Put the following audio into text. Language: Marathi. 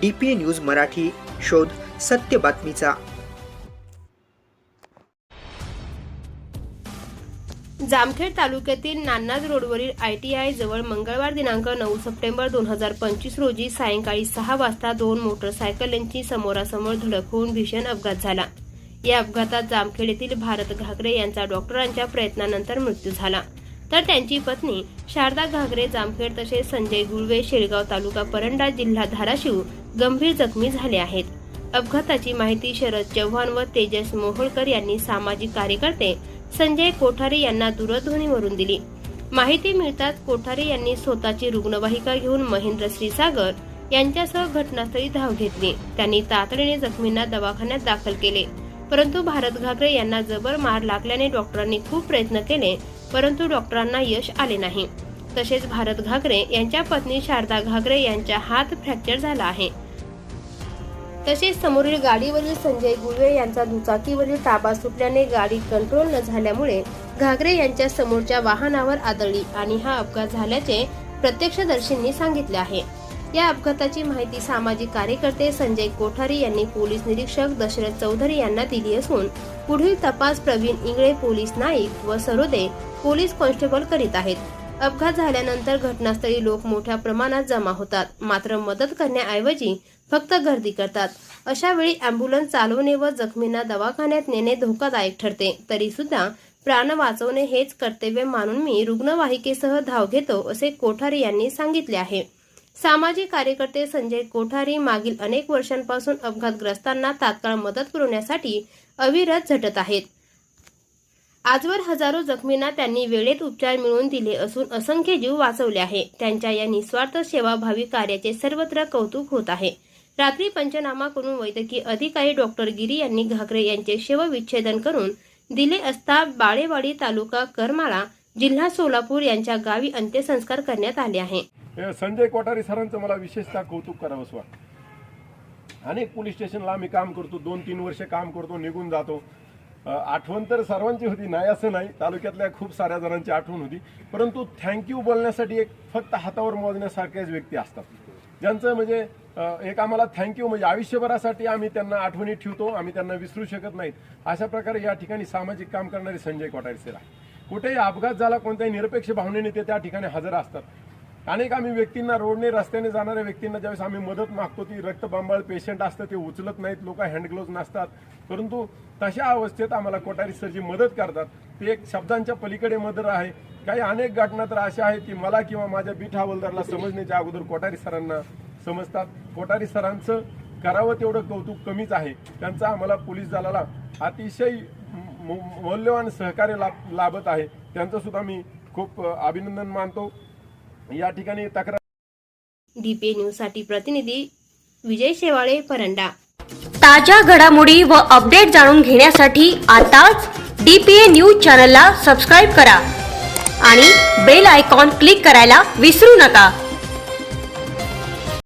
डी पी न्यूज मराठी शोध सत्य बातमीचा. जामखेड तालुक्यातील नान्नाज रोडवरील आय टी आय जवळ मंगळवार दिनांक नऊ सप्टेंबर दोन हजार पंचवीस रोजी सायंकाळी सहा वाजता दोन मोटरसायकलींची समोरासमोर धडक होऊन भीषण अपघात झाला. या अपघातात जामखेड येथील भारत घागरे यांचा डॉक्टरांच्या प्रयत्नानंतर मृत्यू झाला. तर त्यांची पत्नी शारदा घागरे जामखेड तसेच संजय गुळवे शेळगाव तालुका परंडा जिल्हा धाराशिव गंभीर जखमी झाले आहेत. अपघाताची माहिती शरद चव्हाण व तेजस मोहोळकर यांनी सामाजिक कार्यकर्ते संजय कोठारे यांना दूरध्वनीवरून दिली. माहिती मिळताच कोठारे यांनी स्वतःची रुग्णवाहिका घेऊन महेंद्र श्रीसागर यांच्यासह घटनास्थळी धाव घेतली. त्यांनी तातडीने जखमींना दवाखान्यात दाखल केले. परंतु भारत घागरे यांना जबर मार लागल्याने डॉक्टरांनी खूप प्रयत्न केले परंतु डॉक्टरांना यश आले नाही. तसेच भारत घागरे यांच्या पत्नी शारदा घागरे यांचा हात फ्रॅक्चर झाला आहे. तसेच समोरील गाडीवरील संजय गुळवे यांचा दुचाकीवरील ताबा सुटल्याने गाडी कंट्रोल न झाल्यामुळे घागरे यांच्या समोरच्या वाहनावर आदळली आणि हा अपघात झाल्याचे प्रत्यक्षदर्शींनी सांगितले आहे. या अपघाताची माहिती सामाजिक कार्यकर्ते संजय कोठारी यांनी पोलीस निरीक्षक दशरथ चौधरी यांना दिली असून पुढील तपास प्रवीण इंगळे पोलीस नाईक व सरोदे पोलीस कॉन्स्टेबल करीत आहेत. अपघात झाल्यानंतर घटनास्थळी लोक मोठ्या प्रमाणात जमा होतात. मात्र मदत करण्याऐवजी फक्त गर्दी करतात. अशा वेळी अँब्युलन्स चालवणे व जखमींना दवाखान्यात नेणे धोकादायक ठरते. तरी सुद्धा प्राण वाचवणे हेच कर्तव्य मानून मी रुग्णवाहिकेसह धाव घेतो असे कोठारी यांनी सांगितले आहे. सामाजिक कार्यकर्ते संजय कोठारी मागील अनेक वर्षांपासून अपघातग्रस्तांना तात्काळ मदत पुरवण्यासाठी अविरत झटत आहेत. आजवर हजारो जखमींना त्यांनी वेळेत उपचार मिळवून दिले असून असंख्य जीव वाचवले आहे. त्यांच्या या निस्वार्थ सेवाभावी कार्याचे सर्वत्र कौतुक होत आहे. रात्री पंचनामा करून वैद्यकीय अधिकारी डॉक्टर गिरी यांनी घाकरे यांचे शवविच्छेदन करून दिले असता बाळेवाडी तालुका करमाळा जिल्हा सोलापूर यांच्या गावी अंत्यसंस्कार करण्यात आले आहे. संजय कोठारी सरांचं मला विशेषतः कौतुक करावंसं वाटतं. अनेक पोलीस स्टेशनला आम्ही काम करतो दोन तीन वर्ष काम करतो निघून जातो. आठवण तर सर्वांची होती. नाही असं नाही. तालुक्यातल्या खूप साऱ्या जणांची आठवण होती. परंतु थँक्यू बोलण्यासाठी एक फक्त हातावर मोजण्यासारख्याच व्यक्ती असतात. ज्यांचं म्हणजे एक आम्हाला थँक्यू म्हणजे आयुष्यभरासाठी आम्ही त्यांना आठवणी ठेवतो. आम्ही त्यांना विसरू शकत नाहीत. अशा प्रकारे या ठिकाणी सामाजिक काम करणारे संजय कोठारी सर आहे कुठेही अपघात झाला कोणत्याही निरपेक्ष भावनेने ते त्या ठिकाणी हजर असतात. अनेक आम्ही व्यक्तींना रोडने रस्त्याने जाणाऱ्या व्यक्तींना ज्यावेळेस आम्ही मदत मागतो ती रक्तबांबाळ पेशंट असतं ते उचलत नाहीत लोक हँडग्लोव्ज नसतात. परंतु तशा अवस्थेत आम्हाला कोठारी सर जी मदत करतात. ते एक शब्दांच्या पलीकडे मदत आहे. काही अनेक घटना तर अशा आहेत की मला किंवा माझ्या बीट हवालदारला समजण्याच्या अगोदर कोठारी सरांना समजतात. कोठारी सरांचं करावं तेवढं कौतुक कमीच आहे. त्यांचा आम्हाला पोलीस दलाला अतिशय मौल्यवान सहकार्य लाभ लाभत आहे. त्यांचं सुद्धा मी खूप अभिनंदन मानतो. या ठिकाणी तक्रार डीपीए न्यूजसाठी प्रतिनिधी विजय शेवाळे परंडा. ताज्या घडामोडी व अपडेट जाणून घेण्यासाठी आताच डीपीए न्यूज चॅनलला सबस्क्राईब करा आणि बेल आयकॉन क्लिक करायला विसरू नका.